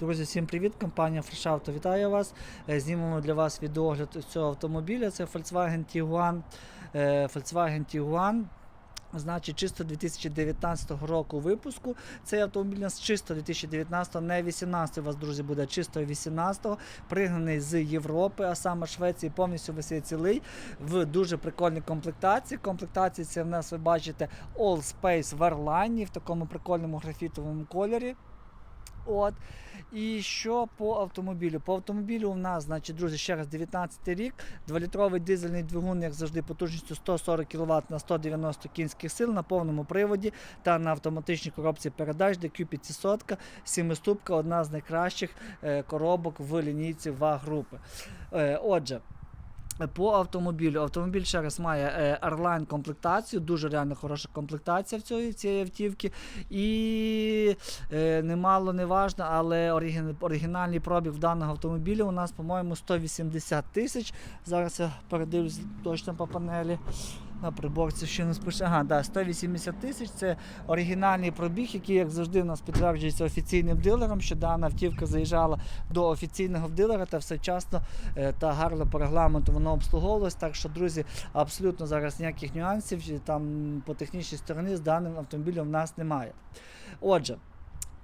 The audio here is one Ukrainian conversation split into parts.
Друзі, всім привіт! Компанія Auto вітає вас. Е, Знімемо для вас відеогляд цього автомобіля. Це Volkswagen Tiguan. Е, Volkswagen Tiguan. Значить, чисто 2019 року випуску. Цей автомобіль у нас чисто 2019, не 18 у вас, друзі, буде чисто 18-го, пригнаний з Європи, а саме Швеції, повністю висить цілий в дуже прикольній комплектації. Комплектації це в нас ви бачите All Space в Airline в такому прикольному графітовому кольорі. От. І що по автомобілю? По автомобілю у нас, значить, друзі, ще раз 19 рік, 2-літровий дизельний двигун, як завжди, потужністю 140 кВт на 190 кінських сил на повному приводі та на автоматичній коробці передач DQ500, 7-ступка, одна з найкращих е, коробок в лінійці ВАГ групи. Е, отже. По автомобілю. Автомобіль ще раз має е, Airline комплектацію, дуже реально хороша комплектація в цієї, цієї автівки. І е, немало не важно, але оригін- оригінальний пробіг в даного автомобіля у нас, по-моєму, 180 тисяч. Зараз я передивлюсь точно по панелі. На приборці ще не спише. Ага, да, 180 тисяч це оригінальний пробіг, який, як завжди, у нас підтверджується офіційним дилером, що дана автівка заїжджала до офіційного дилера та всечасно е, та гарно по регламенту воно обслуговувалось. Так що, друзі, абсолютно зараз ніяких нюансів там по технічній стороні з даним автомобілем в нас немає. Отже.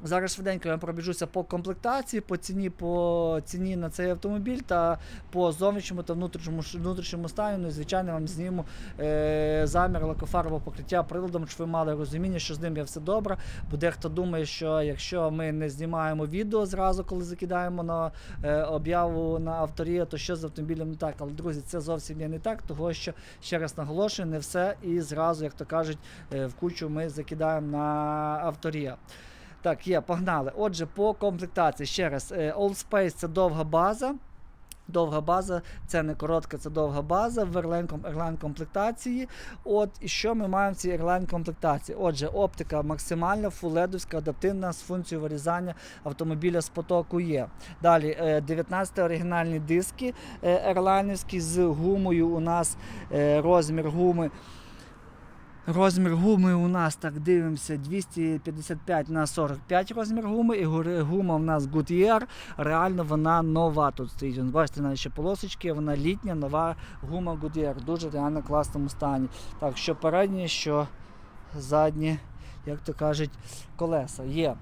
Зараз швиденько я пробіжуся по комплектації, по ціні, по ціні на цей автомобіль та по зовнішньому та внутрішньому, внутрішньому стані. Ну і звичайно вам зніму е, замір лакофарбового покриття приладом, щоб ви мали розуміння, що з ним є все добре. Бо дехто думає, що якщо ми не знімаємо відео зразу, коли закидаємо на е, об'яву на авторія, то що з автомобілем не так. Але друзі, це зовсім є не так, того що ще раз наголошую, не все і зразу, як то кажуть, е, в кучу ми закидаємо на авторія. Так, є, погнали. Отже, по комплектації ще раз, е, All Space це довга база. Довга база, це не коротка, це довга база в Airline комплектації. От і що ми маємо в цій Airline комплектації? Отже, оптика максимальна, фуледовська, адаптивна з функцією вирізання автомобіля з потоку є. Далі е, 19 оригінальні диски е, з гумою. У нас е, розмір гуми. Розмір гуми у нас так дивимося 255 на 45 розмір гуми. І гума в нас Goodyear. Реально вона нова тут стоїть. Вон, Бачите, ще полосочки, вона літня, нова гума Goodyear. Дуже реально класному стані. Так, що передні, що задні, як то кажуть, колеса є.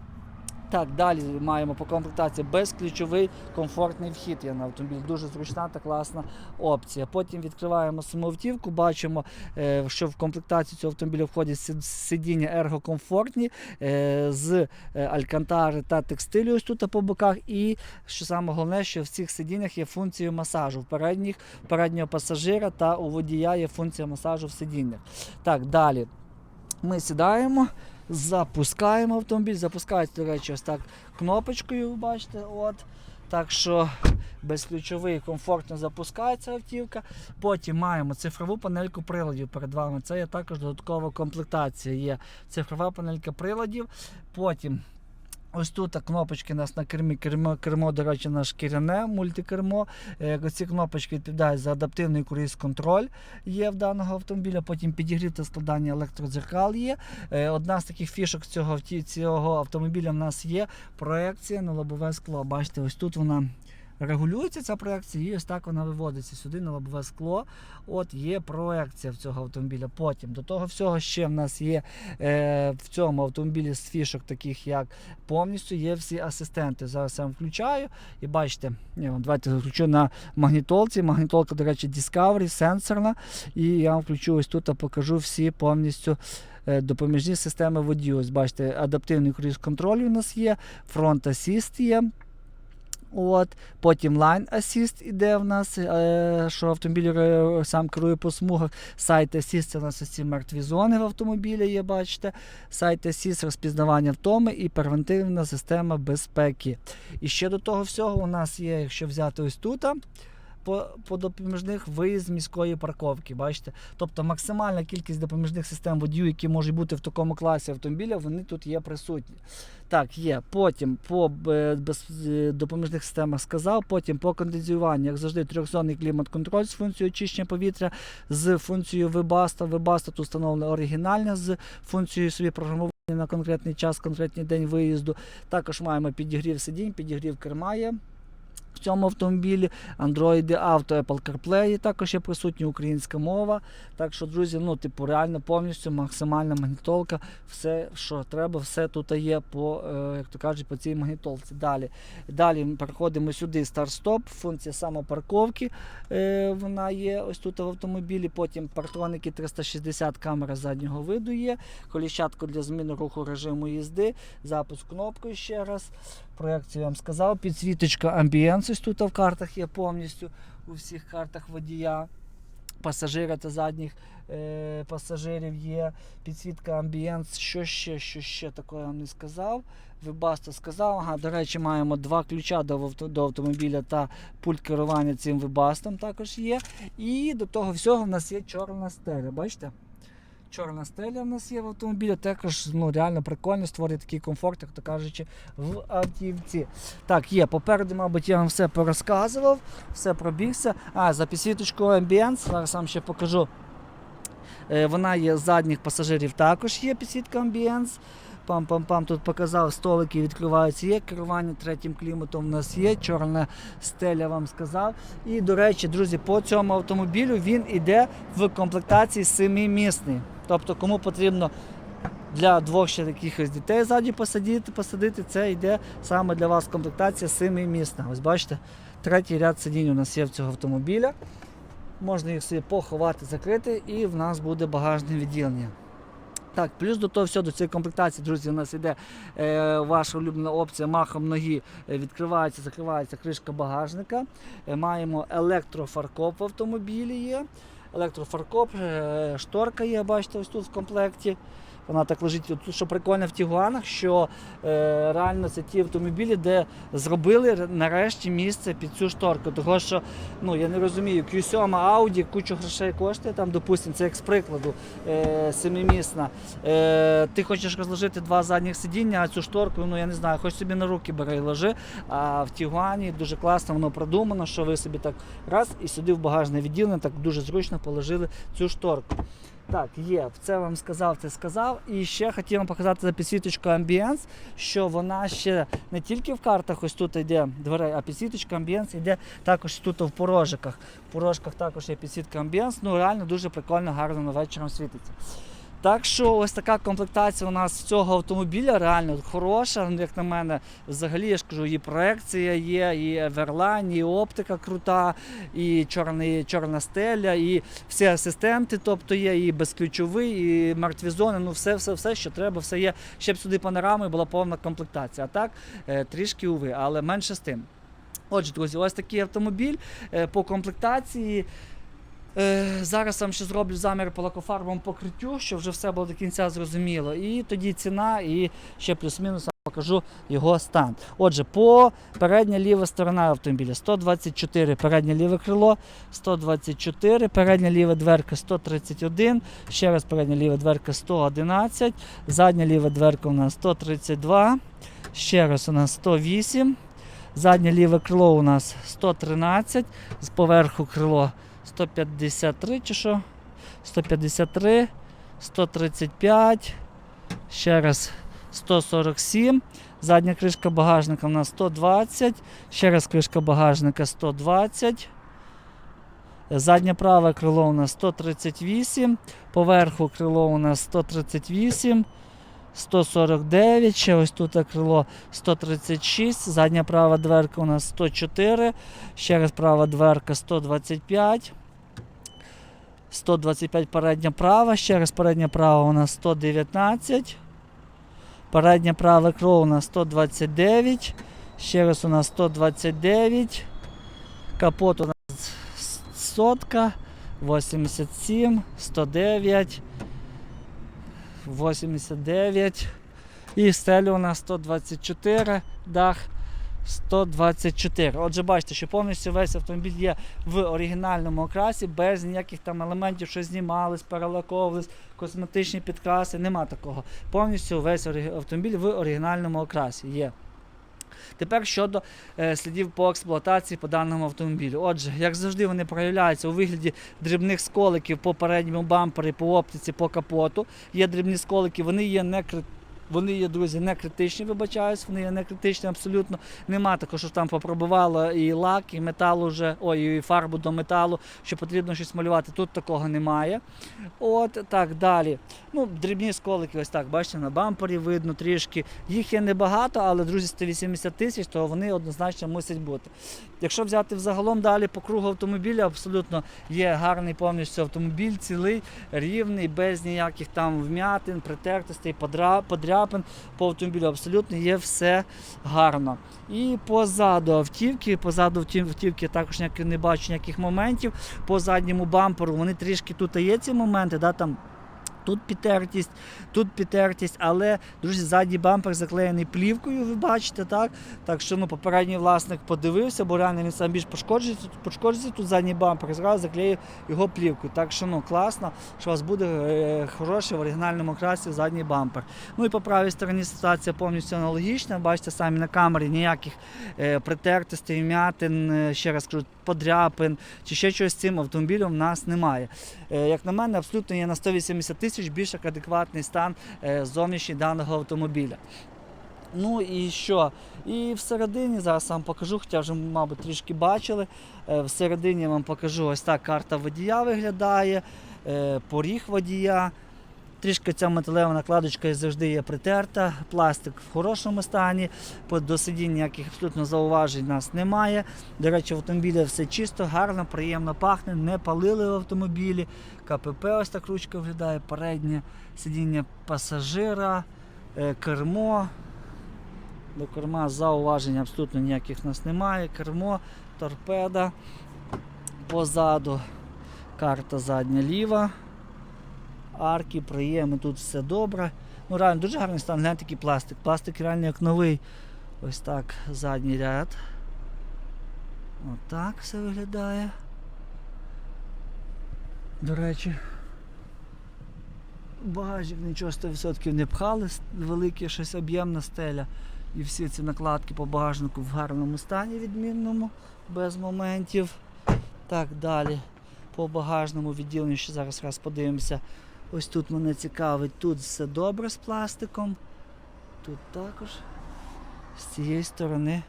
Так, далі маємо по комплектації безключовий комфортний вхід є на автомобіль. Дуже зручна та класна опція. Потім відкриваємо саму автівку, бачимо, е, що в комплектацію цього автомобіля входять сидіння ергокомфортні е, з е, алькантари та текстилю ось тут по боках. І що саме головне, що в цих сидіннях є функція масажу в передніх, переднього пасажира та у водія є функція масажу в сидіннях. Так, далі. Ми сідаємо, запускаємо автомобіль. Запускається, до речі, ось так кнопочкою, бачите. От. Так що безключовий комфортно запускається автівка. Потім маємо цифрову панельку приладів перед вами. Це є також додаткова комплектація. Є цифрова панелька приладів. Потім Ось тут кнопочки у нас на кермі. Кермо, кермо, до речі, наш шкіряне мультикермо. Е, Ці кнопочки відповідають за адаптивний круїз-контроль є в даного автомобіля. Потім підігріте складання електродзеркал є. Е, Одна з таких фішок цього, цього автомобіля в нас є проекція на лобове скло. Бачите, ось тут вона. Регулюється ця проекція і ось так вона виводиться сюди на лобове скло. От є проекція в цього автомобіля. Потім до того всього ще в нас є е, в цьому автомобілі з фішок, таких як повністю є всі асистенти. Зараз я вам включаю і бачите, ні, вон, давайте включу на магнітолці. Магнітолка, до речі, Discovery, сенсорна. І я вам включу ось тут, а покажу всі повністю. е, Допоміжні системи водію. Ось бачите, адаптивний круїз контроль у нас є, фронт асіст є. От, потім Line Assist іде в нас, е, що автомобіль е, сам керує по смугах. Сайт Assist це у нас ці мертві зони в автомобілі є, бачите. Сайт Assist розпізнавання втоми і превентивна система безпеки. І ще до того всього у нас є, якщо взяти ось тут, по, по допоміжних виїзд міської парковки. Бачите? Тобто максимальна кількість допоміжних систем водію, які можуть бути в такому класі автомобіля, вони тут є присутні. Так, є. Потім по е, без, е, допоміжних системах сказав, потім по кондиціюванню, як завжди, трьохзонний клімат-контроль з функцією очищення повітря, з функцією Webasto. Webasto тут встановлено оригінальне з функцією собі програмування на конкретний час, конкретний день виїзду. Також маємо підігрів сидінь, підігрів керма є. В цьому автомобілі Android Auto, Apple CarPlay також є присутня українська мова. Так що, друзі, ну, типу, реально повністю максимальна магнітолка. Все, що треба, все тут є по, е, як то кажуть, по цій магнітолці. Далі, далі переходимо сюди старт-стоп, функція самопарковки. Е, вона є ось тут в автомобілі. Потім партроники 360 камера заднього виду є. Коліщатко для зміни руху режиму їзди, запуск кнопкою ще раз. Проекцію я вам сказав. Підсвіточка амбієнс ось тут в картах є повністю у всіх картах водія. Пасажира та задніх е, пасажирів є. Підсвітка амбієнс. Що ще, що ще такого я не сказав. Вебасто сказав. Ага, до речі, маємо два ключа до, до автомобіля та пульт керування цим вебастом також є. І до того всього в нас є чорна стеля. Бачите? Чорна стеля в нас є в автомобілі, також ну, реально прикольно створює такий комфорт, як то кажучи, в автівці. Так, є. Попереду, мабуть, я вам все порозказував, все пробігся. А, за підсвіточку Ambience, зараз вам ще покажу. Е, Вона є з задніх пасажирів, також є підсвітка Ambience. Пам-пам-пам, тут показав, столики відкриваються, є керування третім кліматом у нас є, чорна стеля вам сказав. І, до речі, друзі, по цьому автомобілю він іде в комплектації семимісний. Тобто, кому потрібно для двох ще якихось дітей ззаді посадити, посадити, це йде саме для вас комплектація семимісна. Ось бачите, третій ряд сидінь у нас є в цього автомобіля. Можна їх собі поховати, закрити, і в нас буде багажне відділення. Так, плюс до того всього, до цієї комплектації, друзі, у нас йде е, ваша улюблена опція махом ноги, е, відкривається, закривається кришка багажника. Е, маємо електрофаркоп в автомобілі є. Електрофаркоп, е, шторка є, бачите, ось тут в комплекті. Вона так лежить. Тут що прикольно в Тігуанах, що е, реально це ті автомобілі, де зробили нарешті місце під цю шторку. Того що ну я не розумію, Q7 Audi кучу грошей коштує, там, допустимо, це як з прикладу е, семимісна. Е, ти хочеш розложити два задніх сидіння, а цю шторку, ну я не знаю, хоч собі на руки бери і ложи. А в Тігуані дуже класно воно продумано, що ви собі так раз і сюди в багажне відділення так дуже зручно положили цю шторку. Так, є, це вам сказав, це сказав. І ще хотів вам показати за підсвіточку Ambience, що вона ще не тільки в картах, ось тут йде дверей, а підсвіточка Ambience йде також тут в порожиках. В порожках також є підсвітка Ambience, ну реально дуже прикольно, гарно на вечором світиться. Так що ось така комплектація у нас цього автомобіля реально хороша. Ну, Як на мене, взагалі я ж кажу, і проекція є, і Everline, і оптика крута, і чорний, чорна стеля, і всі асистенти, тобто є, і безключовий, і мертві зони, ну все, все, все, що треба, все є. Ще б сюди панорами була повна комплектація. А так, е, трішки уви, але менше з тим. Отже, друзі, ось такий автомобіль е, по комплектації. Е, Зараз вам ще зроблю замір по лакофарбовому покриттю, щоб вже все було до кінця зрозуміло. І тоді ціна, і ще плюс-мінус вам покажу його стан. Отже, по передня ліва сторона автомобіля 124 переднє ліве крило, 124, передня ліва дверка 131, ще раз передня ліва дверка 111, задня ліва дверка у нас 132, ще раз у нас 108. Заднє ліве крило у нас 113, з поверху крило 153 чи що? 153, 135, ще раз 147. Задня кришка багажника у нас 120, ще раз кришка багажника 120. Заднє праве крило у нас 138, поверху крило у нас 138, 149, ще ось тут крило 136, задня права дверка у нас 104, ще раз права дверка 125. 125 передня права, ще раз передня права у нас 119. Переднє праве крило у нас 129. Ще раз у нас 129. Капот у нас сотка, 87, 109, 89. І стеля у нас 124, дах 124. Отже, бачите, що повністю весь автомобіль є в оригінальному окрасі, без ніяких там елементів, що знімались, перелаковувались, косметичні підкраси. Нема такого. Повністю весь автомобіль в оригінальному окрасі є. Тепер щодо е, слідів по експлуатації по даному автомобілю. Отже, як завжди, вони проявляються у вигляді дрібних сколиків по передньому бампері, по оптиці, по капоту. Є дрібні сколики, вони є не кри- вони є, друзі, не критичні, вибачаюсь, вони є не критичні абсолютно. Нема такого, що там попробувало і лак, і метал уже, ой, і фарбу до металу, що потрібно щось малювати. Тут такого немає. От так далі. Ну, дрібні сколики, ось так, бачите, на бампері видно трішки. Їх є небагато, але, друзі, 180 тисяч, то вони однозначно мусять бути. Якщо взяти взагалом далі по кругу автомобіля, абсолютно є гарний повністю автомобіль, цілий, рівний, без ніяких там вмятин, притертостей, подра- подряпин. По автомобілю абсолютно є все гарно. І позаду автівки, позаду автівки також не бачу ніяких моментів. По задньому бамперу вони трішки тут є ці моменти, да, там Тут підтертість, тут підтертість, але, друзі, задній бампер заклеєний плівкою, ви бачите, так? Так що ну, попередній власник подивився, бо реально він сам більш пошкоджується, пошкоджується тут задній бампер, і зразу заклеїв його плівкою. Так що ну, класно, що у вас буде е, хороший в оригінальному красі задній бампер. Ну і по правій стороні ситуація повністю аналогічна. Бачите, самі на камері ніяких е, притертостей, м'ятин, е, ще раз кажу, подряпин чи ще чогось з цим автомобілем в нас немає. Е, Як на мене, абсолютно є на 180 тисяч більш адекватний стан е, зовнішній даного автомобіля. Ну і що? І всередині зараз вам покажу, хоча вже, мабуть, трішки бачили. Е, Всередині вам покажу ось так карта водія виглядає, поріг водія. Трішки ця металева накладочка завжди є притерта, пластик в хорошому стані, до сидінь ніяких абсолютно зауважень нас немає. До речі, в автомобілі все чисто, гарно, приємно пахне, не палили в автомобілі. КПП ось так ручка виглядає, переднє сидіння пасажира, е, кермо. До керма зауважень абсолютно ніяких у нас немає. Кермо, торпеда. Позаду карта задня ліва. Арки, приєми, тут все добре. Ну, реально дуже гарний стан, гляньте такий пластик. Пластик реально як новий. Ось так задній ряд. Отак все виглядає. До речі, багажник нічого 100% не пхали, велике щось об'ємна стеля. І всі ці накладки по багажнику в гарному стані відмінному, без моментів. Так, далі. По багажному відділенню ще зараз раз подивимося. Ось тут мене цікавить, тут все добре з пластиком. Тут також. З цієї сторони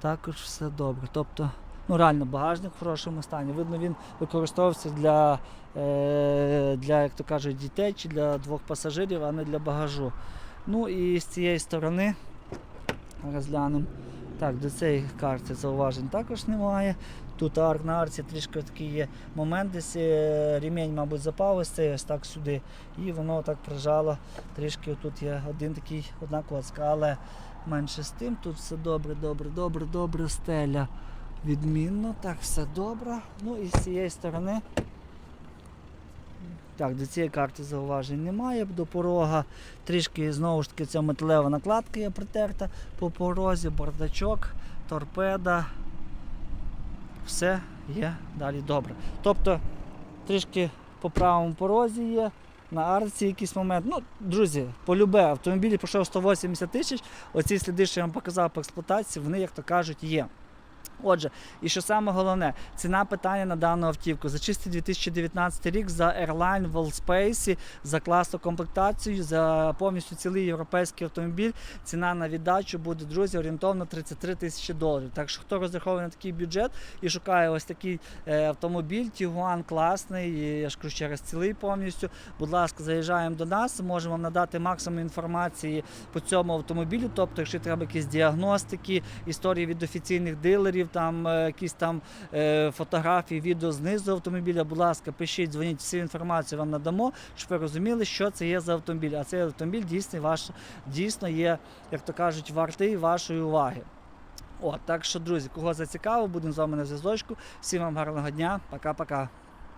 також все добре. Тобто, ну реально багажник в хорошому стані. Видно, він використовувався для, е, для як то кажуть, дітей чи для двох пасажирів, а не для багажу. Ну і з цієї сторони розглянемо. Так, до цієї карти зауважень також немає. Тут арк на арці трішки такий є момент, десь е, ремінь, мабуть, запав ось так сюди. І воно так прижало. Трішки тут є один такий, одна коцка, але менше з тим, тут все добре, добре, добре, добре, стеля. Відмінно, так, все добре. Ну і з цієї сторони. Так, до цієї карти зауважень немає, до порога. Трішки знову ж таки ця металева накладка є притерта по порозі, бардачок, торпеда. Все є далі добре. Тобто трішки по правому порозі є, на арці якийсь момент. Ну, друзі, полюбе, автомобілі пройшов 180 тисяч. Оці сліди, що я вам показав по експлуатації, вони, як то кажуть, є. Отже, і що саме головне, ціна питання на дану автівку. За чистий 2019 рік за Airline в Allspace, за класну комплектацію, за повністю цілий європейський автомобіль. Ціна на віддачу буде, друзі, орієнтовно 33 тисячі доларів. Так що хто розраховує на такий бюджет і шукає ось такий е, автомобіль, Tiguan класний, я ж кажу ще раз цілий повністю. Будь ласка, заїжджаємо до нас, можемо вам надати максимум інформації по цьому автомобілю. Тобто, якщо треба якісь діагностики, історії від офіційних дилерів, там е, якісь там е, фотографії, відео знизу автомобіля, будь ласка, пишіть, дзвоніть, всю інформацію вам надамо, щоб ви розуміли, що це є за автомобіль. А цей автомобіль дійсно ваш дійсно є, як то кажуть, вартий вашої уваги. От, так що, друзі, кого зацікавив, будемо з вами на зв'язочку. Всім вам гарного дня. Пока-пока.